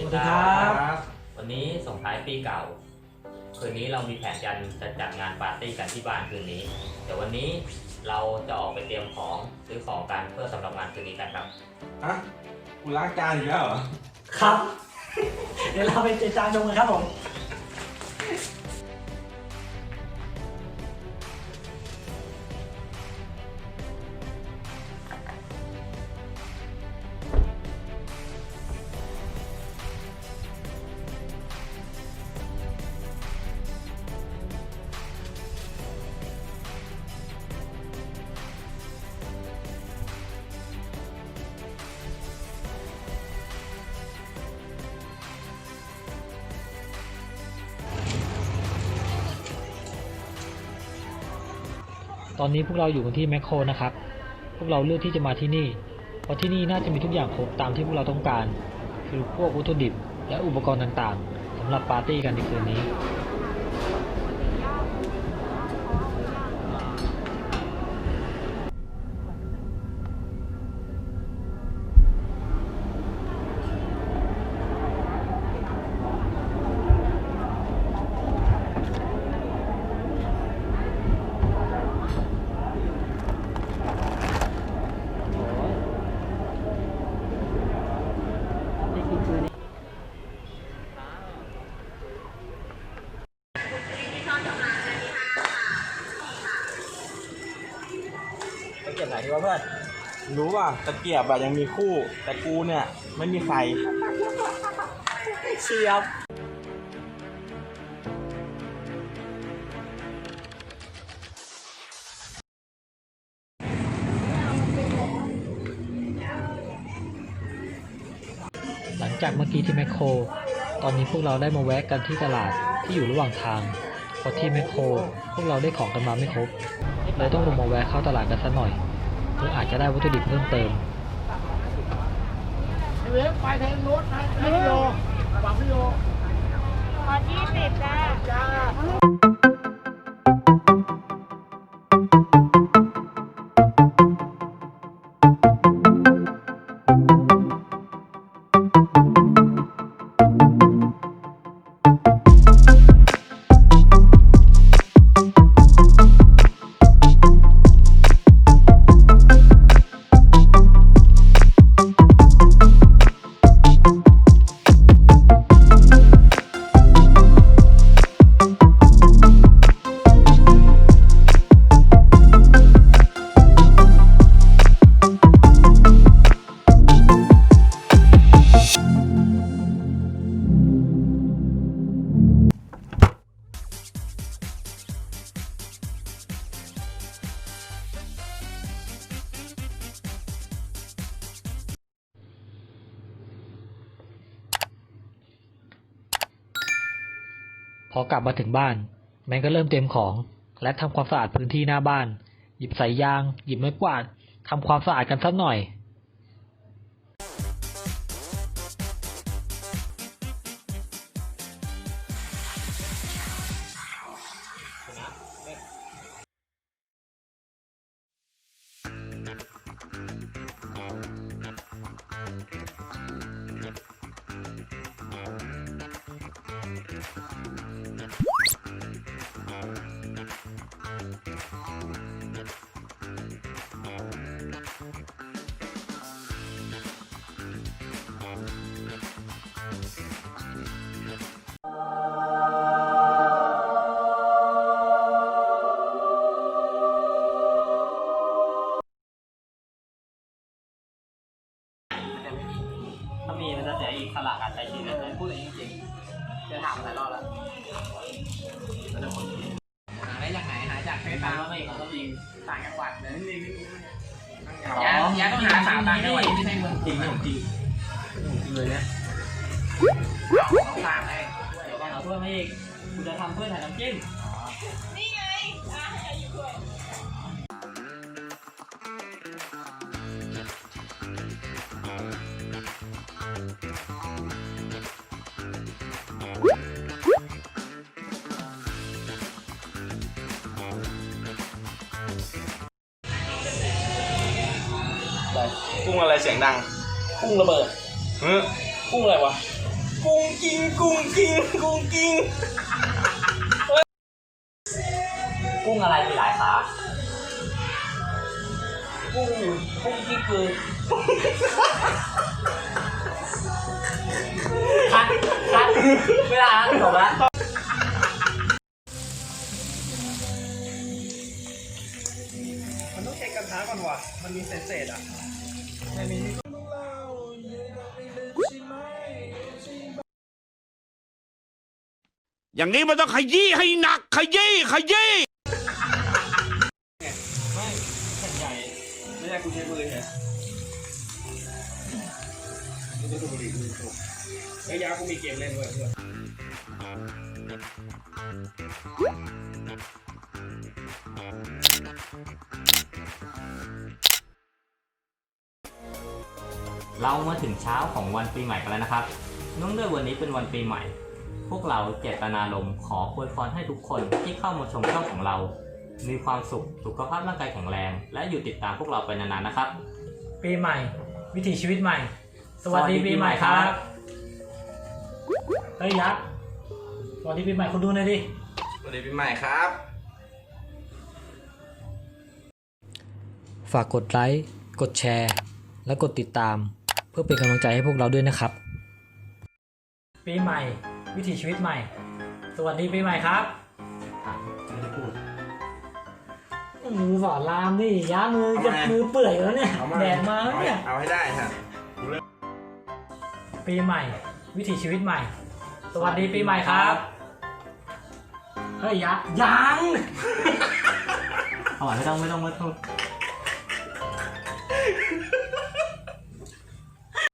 สวัสดีครับ วันนี้ส่งท้ายปีเก่า คืนนี้เรามีแผนกันจะจัดงานปาร์ตี้กันที่บ้านคืนนี้ เดี๋ยววันนี้เราจะออกไปเตรียมของซื้อของกันเพื่อสำหรับงานคืนนี้กันครับฮะกูล้างจานอีกแล้วเหรอ ครับ เดี๋ยวเราไปเจรจาชมกันครับผม ตอนนี้พวกเราอยู่กันที่แมคโครนะครับ พวกเราเลือกที่จะมาที่นี่ เพราะที่นี่น่าจะมีทุกอย่างครบตามที่พวกเราต้องการ คือพวกวัตถุดิบและอุปกรณ์ต่างๆสำหรับปาร์ตี้กันในคืนนี้ นดีวะเพื่อนรู้ป่ะตะเกียบอะยังมีคู่ แต่กูเนี่ยไม่มีใครเชียบหลังจากเมื่อกี้ที่แมคโคร ตอนนี้พวกเราได้มาแวะกันที่ตลาดที่อยู่ระหว่างทางเพราะที่แมคโคร พวกเราได้ของกันมาไม่ครบเลยต้องลงมาแวะเข้าตลาดกันสักหน่อย หรืออาจจะได้วัตถุดิบเพิ่มเติมพอยี่สิบจ้า พอกลับมาถึงบ้าน แมนก็เริ่มเตรียมของ และทำความสะอาดพื้นที่หน้าบ้าน หยิบสายยาง หยิบไม้กวาดทำความสะอาดกันสักหน่อย มีมันจะเสียอีกสละการใช้ชีวิตเลยพูดอย่างนี้จริงๆจะถามหลายรอบแล้วหาได้จากไหนหาจากเฟซบุ๊กไม่ก็ต้องมีต่างจังหวัดเลยนี่นี่ยายาต้องหาสามต่างจังหวัดที่ไม่ใช่เมืองจริงของจริงของจริงเลยเนี่ยต้องต่างเลยเดี๋ยวก่อนเอาถ้วยมาอีกกูจะทำถ้วยถ่ายน้ำจิ้มนี่ไง กุ้งอะไรเสียงดัง กุ้งระเบิดเฮ้ยกุ้งอะไรวะ กุ้งกิ้งกุ้งกิ้งกุ้งกิ้งกุ้งอะไรมีหลายขา กุ้งกุ้งที่คือคัดคัดเวลาจบแล้ว อย่างนี้มันต้องขยี้ให้หนัก ขยี้ขยี้ไม่แผ่นใหญ่ไม่ใช่กูใช้มือใช่ไม่ได้ดูบุหรี่ดูถูกเฮ้ยยากูมีเกมเล่นด้วยเพื่อนเรามาถึงเช้าของวันปีใหม่กันแล้วนะครับเนื่องด้วยวันนี้เป็นวันปีใหม่ พวกเราเจตนารมณ์ขออวยพรให้ทุกคนที่เข้ามาชมช่องของเรา มีความสุข สุขภาพร่างกายแข็งแรง และอยู่ติดตามพวกเราไปนานๆนะครับ ปีใหม่ วิถีชีวิตใหม่ สวัสดีสวัสดีปีใหม่ปีใหม่คครัรับบเฮ้ยยักษ์สวัสดีปีใหม่คุณดูหน่อยดิ สวัสดีปีใหม่ครับ ฝากกดไลค์ กดแชร์ และกดติดตาม เพื่อเป็นกำลังใจให้พวกเราด้วยนะครับ ปีใหม่ วิถีชีวิตใหม่ สวัสดีปีใหม่ครับไม่ได้พูด มือสอนรามนี่ย้ามือจะเอามามือเปื่อยแล้วเนี่ยเอามา แดดมาแล้วเนี่ย เอาให้ได้ฮะปีใหม่ วิถีชีวิตใหม่ สวัสดีปีใหม่ครับเฮ้ยยักษ์ยังเอาใหม่ไม่ต้องไม่ต้องไม่ต้อง